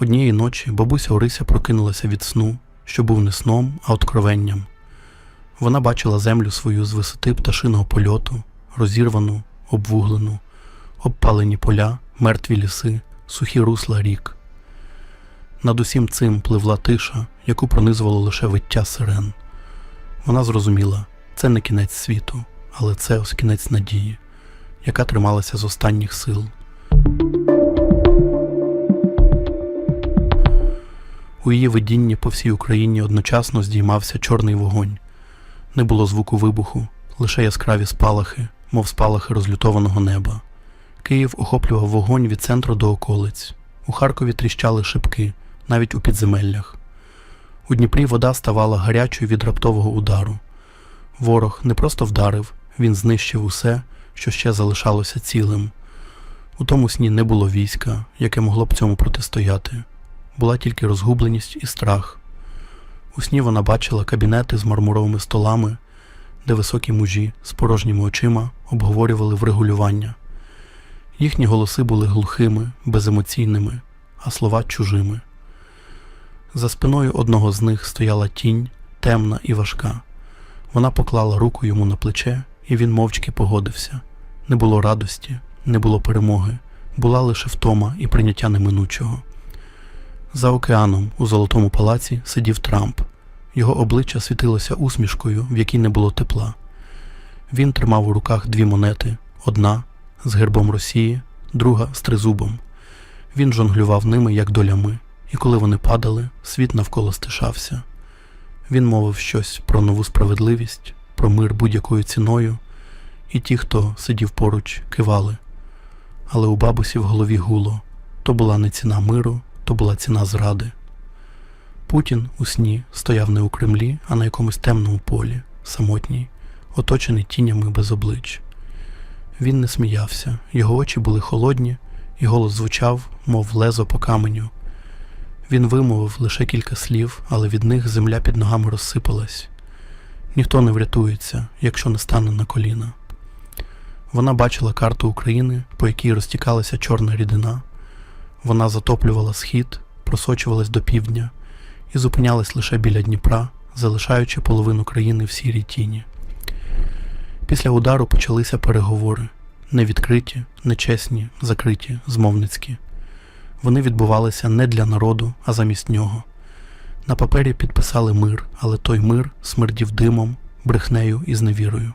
Однієї ночі бабуся Орися прокинулася від сну, що був не сном, а откровенням. Вона бачила землю свою з висоти пташиного польоту, розірвану, обвуглену, обпалені поля, мертві ліси, сухі русла рік. Над усім цим пливла тиша, яку пронизувало лише виття сирен. Вона зрозуміла, це не кінець світу, але це ось кінець надії, яка трималася з останніх сил. У її видінні по всій Україні одночасно здіймався чорний вогонь. Не було звуку вибуху, лише яскраві спалахи, мов спалахи розлютованого неба. Київ охоплював вогонь від центру до околиць. У Харкові тріщали шибки, навіть у підземеллях. У Дніпрі вода ставала гарячою від раптового удару. Ворог не просто вдарив, він знищив усе, що ще залишалося цілим. У тому сні не було війська, яке могло б цьому протистояти. Була тільки розгубленість і страх. У сні вона бачила кабінети з мармуровими столами, де високі мужі з порожніми очима обговорювали врегулювання. Їхні голоси були глухими, беземоційними, а слова чужими. За спиною одного з них стояла тінь, темна і важка. Вона поклала руку йому на плече, і він мовчки погодився. Не було радості, не було перемоги, була лише втома і прийняття неминучого. За океаном у золотому палаці сидів Трамп. Його обличчя світилося усмішкою, в якій не було тепла. Він тримав у руках дві монети: одна з гербом Росії, друга з тризубом. Він жонглював ними, як долями, і коли вони падали, світ навколо стишався. Він мовив щось про нову справедливість, про мир будь-якою ціною, і ті, хто сидів поруч, кивали. Але у бабусі в голові гуло то була не ціна миру, то була ціна зради. Путін у сні стояв не у Кремлі, а на якомусь темному полі, самотній, оточений тінями без облич. Він не сміявся, його очі були холодні, і голос звучав, мов лезо по каменю. Він вимовив лише кілька слів, але від них земля під ногами розсипалась. Ніхто не врятується, якщо не стане на коліна. Вона бачила карту України, по якій розтікалася чорна рідина. Вона затоплювала схід, просочувалась до півдня і зупинялась лише біля Дніпра, залишаючи половину країни в сірій тіні. Після удару почалися переговори невідкриті, нечесні, закриті, змовницькі. Вони відбувалися не для народу, а замість нього. На папері підписали мир, але той мир смердів димом, брехнею і зневірою.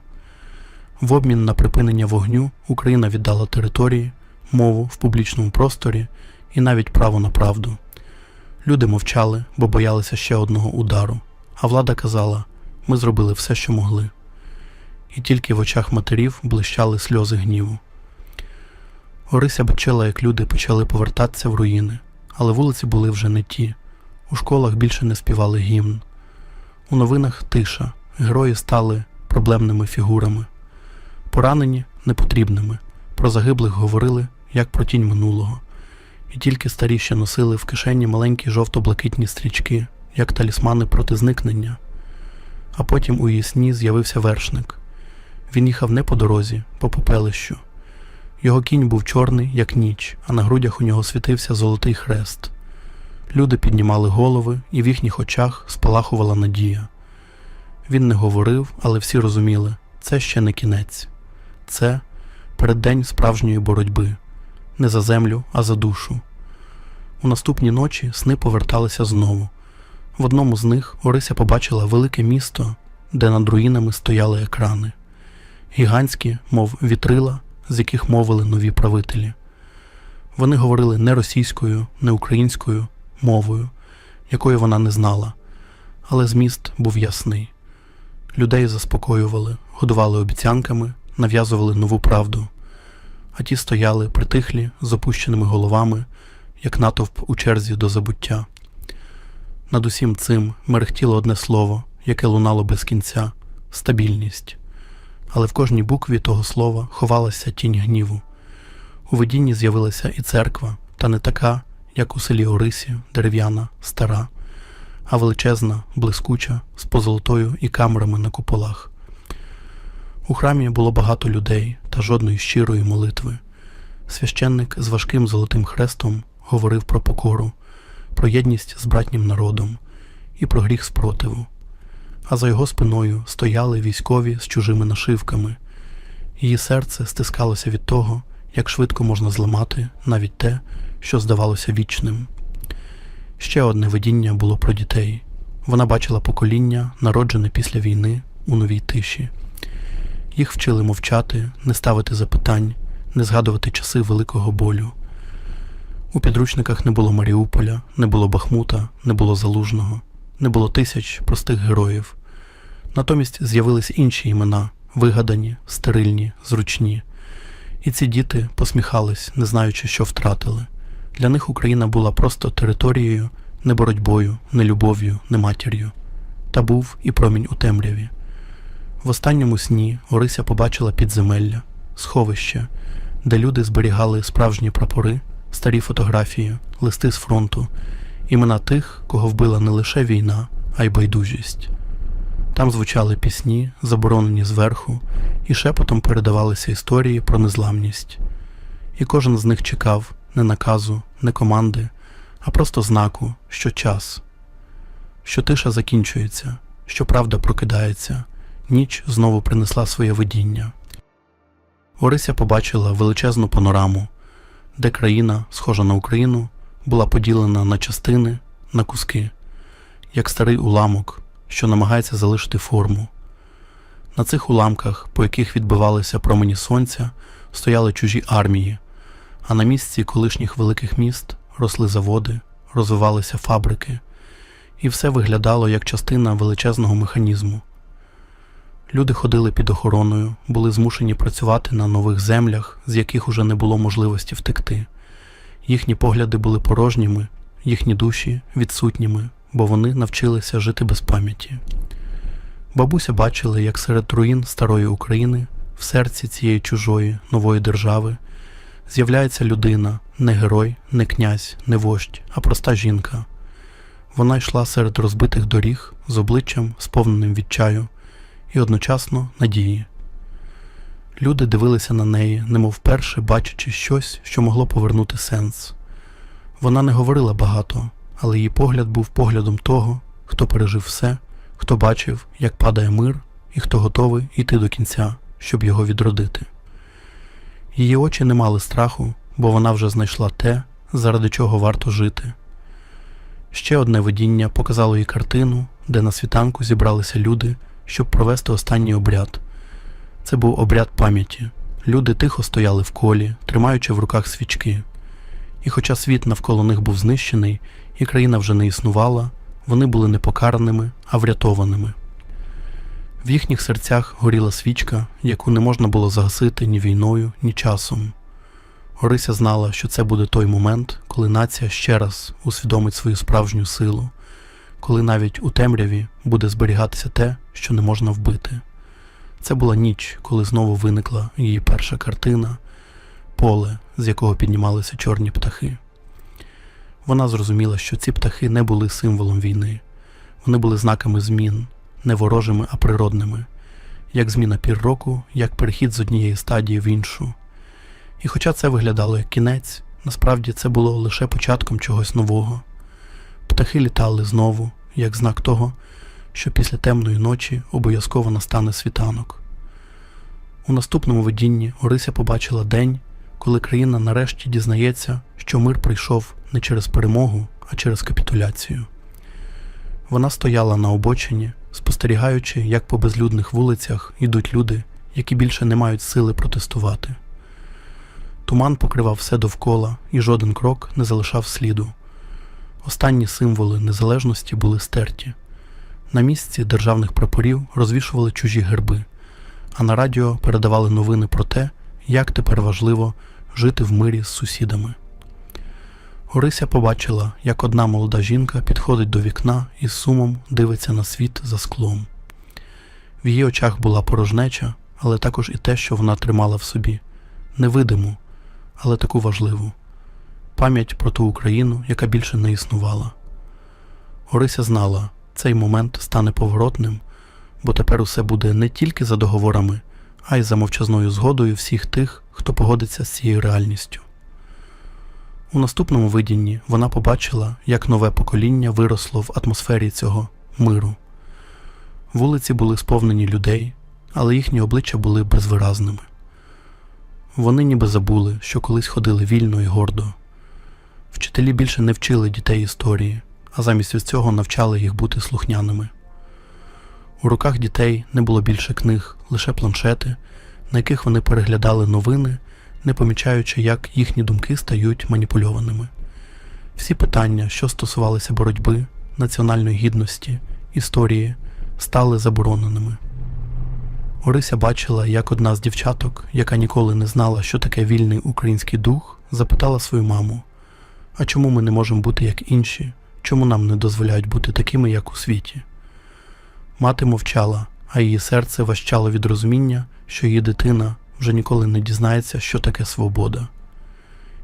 В обмін на припинення вогню Україна віддала території, мову в публічному просторі і навіть право на правду. Люди мовчали, бо боялися ще одного удару, а влада казала: ми зробили все, що могли. І тільки в очах матерів блищали сльози гніву. Орися бачила, як люди почали повертатися в руїни, але вулиці були вже не ті. У школах більше не співали гімн. У новинах тиша, герої стали проблемними фігурами, поранені непотрібними. Про загиблих говорили як про тінь минулого, і тільки старі ще носили в кишені маленькі жовто-блакитні стрічки, як талісмани проти зникнення. А потім у її сні з'явився вершник. Він їхав не по дорозі, по попелищу. Його кінь був чорний, як ніч, а на грудях у нього світився золотий хрест. Люди піднімали голови, і в їхніх очах спалахувала надія. Він не говорив, але всі розуміли це ще не кінець, це переддень справжньої боротьби, не за землю, а за душу. У наступні ночі сни поверталися знову. В одному з них Орися побачила велике місто, де над руїнами стояли екрани, гігантські, мов вітрила, з яких мовили нові правителі. Вони говорили не російською, не українською мовою, якої вона не знала, але зміст був ясний. Людей заспокоювали, годували обіцянками, нав'язували нову правду, а ті стояли притихлі з опущеними головами, як натовп у черзі до забуття. Над усім цим мерехтіло одне слово, яке лунало без кінця стабільність. Але в кожній букві того слова ховалася тінь гніву. У видінні з'явилася і церква, та не така, як у селі Орисі, дерев'яна, стара, а величезна, блискуча, з позолотою і камерами на куполах. У храмі було багато людей та жодної щирої молитви. Священник з важким золотим хрестом говорив про покору, про єдність з братнім народом і про гріх спротиву. А за його спиною стояли військові з чужими нашивками. Її серце стискалося від того, як швидко можна зламати навіть те, що здавалося вічним. Ще одне видіння було про дітей. Вона бачила покоління, народжене після війни у новій тиші. Їх вчили мовчати, не ставити запитань, не згадувати часи великого болю. У підручниках не було Маріуполя, не було Бахмута, не було Залужного, не було тисяч простих героїв. Натомість з'явились інші імена, вигадані, стерильні, зручні. І ці діти посміхались, не знаючи, що втратили. Для них Україна була просто територією, не боротьбою, не любов'ю, не матір'ю. Та був і промінь у темряві. В останньому сні Орися побачила підземелля, сховище, де люди зберігали справжні прапори, старі фотографії, листи з фронту, імена тих, кого вбила не лише війна, а й байдужість. Там звучали пісні, заборонені зверху, і шепотом передавалися історії про незламність. І кожен з них чекав не наказу, не команди, а просто знаку, що час, що тиша закінчується, що правда прокидається, ніч знову принесла своє видіння. Орися побачила величезну панораму, де країна, схожа на Україну, була поділена на частини, на куски, як старий уламок, що намагається залишити форму. На цих уламках, по яких відбивалися промені сонця, стояли чужі армії, а на місці колишніх великих міст росли заводи, розвивалися фабрики, і все виглядало як частина величезного механізму. Люди ходили під охороною, були змушені працювати на нових землях, з яких уже не було можливості втекти. Їхні погляди були порожніми, їхні душі відсутніми, бо вони навчилися жити без пам'яті. Бабуся бачила, як серед руїн старої України, в серці цієї чужої нової держави, з'являється людина, не герой, не князь, не вождь, а проста жінка. Вона йшла серед розбитих доріг з обличчям, сповненим відчаю, і одночасно надії. Люди дивилися на неї, немов вперше бачачи щось, що могло повернути сенс. Вона не говорила багато, але її погляд був поглядом того, хто пережив все, хто бачив, як падає мир, і хто готовий йти до кінця, щоб його відродити. Її очі не мали страху, бо вона вже знайшла те, заради чого варто жити. Ще одне видіння показало їй картину, де на світанку зібралися люди, щоб провести останній обряд. Це був обряд пам'яті. Люди тихо стояли в колі, тримаючи в руках свічки. І хоча світ навколо них був знищений, і країна вже не існувала, вони були не покараними, а врятованими. В їхніх серцях горіла свічка, яку не можна було загасити ні війною, ні часом. Орися знала, що це буде той момент, коли нація ще раз усвідомить свою справжню силу, коли навіть у темряві буде зберігатися те, що не можна вбити. Це була ніч, коли знову виникла її перша картина поле, з якого піднімалися чорні птахи. Вона зрозуміла, що ці птахи не були символом війни, вони були знаками змін, не ворожими, а природними, як зміна пір року, як перехід з однієї стадії в іншу. І хоча це виглядало як кінець, насправді це було лише початком чогось нового. Птахи літали знову, як знак того, що після темної ночі обов'язково настане світанок. У наступному видінні Орися побачила день, коли країна нарешті дізнається, що мир прийшов не через перемогу, а через капітуляцію. Вона стояла на обочині, спостерігаючи, як по безлюдних вулицях йдуть люди, які більше не мають сили протестувати. Туман покривав все довкола, і жоден крок не залишав сліду. Останні символи незалежності були стерті. На місці державних прапорів розвішували чужі герби, а на радіо передавали новини про те, як тепер важливо жити в мирі з сусідами. Орися побачила, як одна молода жінка підходить до вікна і з сумом дивиться на світ за склом. В її очах була порожнеча, але також і те, що вона тримала в собі невидиму, але таку важливу пам'ять про ту Україну, яка більше не існувала. Орися знала, цей момент стане поворотним, бо тепер усе буде не тільки за договорами, а й за мовчазною згодою всіх тих, хто погодиться з цією реальністю. У наступному видінні вона побачила, як нове покоління виросло в атмосфері цього миру. Вулиці були сповнені людей, але їхні обличчя були безвиразними. Вони ніби забули, що колись ходили вільно і гордо. Вчителі більше не вчили дітей історії, а замість цього навчали їх бути слухняними. У руках дітей не було більше книг, лише планшети, на яких вони переглядали новини, не помічаючи, як їхні думки стають маніпульованими. Всі питання, що стосувалися боротьби, національної гідності, історії, стали забороненими. Орися бачила, як одна з дівчаток, яка ніколи не знала, що таке вільний український дух, запитала свою маму: А чому ми не можемо бути як інші? Чому нам не дозволяють бути такими, як у світі? Мати мовчала, а її серце важчало від розуміння, що її дитина вже ніколи не дізнається, що таке свобода.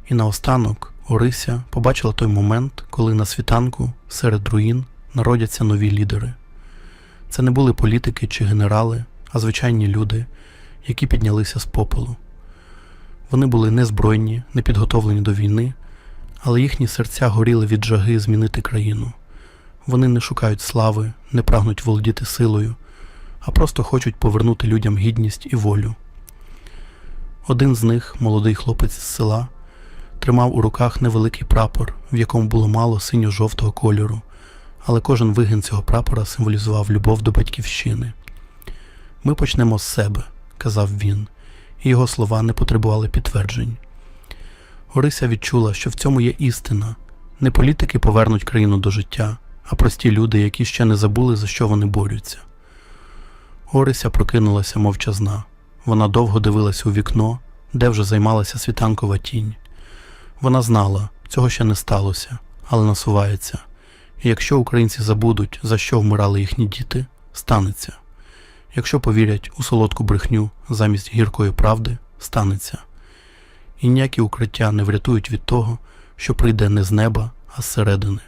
І наостанок Орися побачила той момент, коли на світанку серед руїн народяться нові лідери. Це не були політики чи генерали, а звичайні люди, які піднялися з попелу. Вони були незбройні, не підготовлені до війни, але їхні серця горіли від жаги змінити країну. Вони не шукають слави, не прагнуть володіти силою, а просто хочуть повернути людям гідність і волю. Один з них, молодий хлопець з села, тримав у руках невеликий прапор, в якому було мало синьо-жовтого кольору, але кожен вигін цього прапора символізував любов до батьківщини. Ми почнемо з себе, казав він, і його слова не потребували підтверджень. Орися відчула, що в цьому є істина. Не політики повернуть країну до життя, а прості люди, які ще не забули, за що вони борються. Орися прокинулася мовчазна. Вона довго дивилася у вікно, де вже займалася світанкова тінь. Вона знала, цього ще не сталося, але насувається. І якщо українці забудуть, за що вмирали їхні діти, станеться. Якщо повірять у солодку брехню замість гіркої правди, станеться. І ніякі укриття не врятують від того, що прийде не з неба, а зсередини.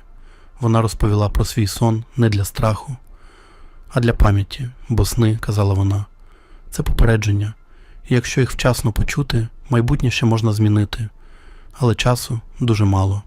Вона розповіла про свій сон не для страху, а для пам'яті, бо сни, казала вона, це попередження, і якщо їх вчасно почути, майбутнє ще можна змінити, але часу дуже мало.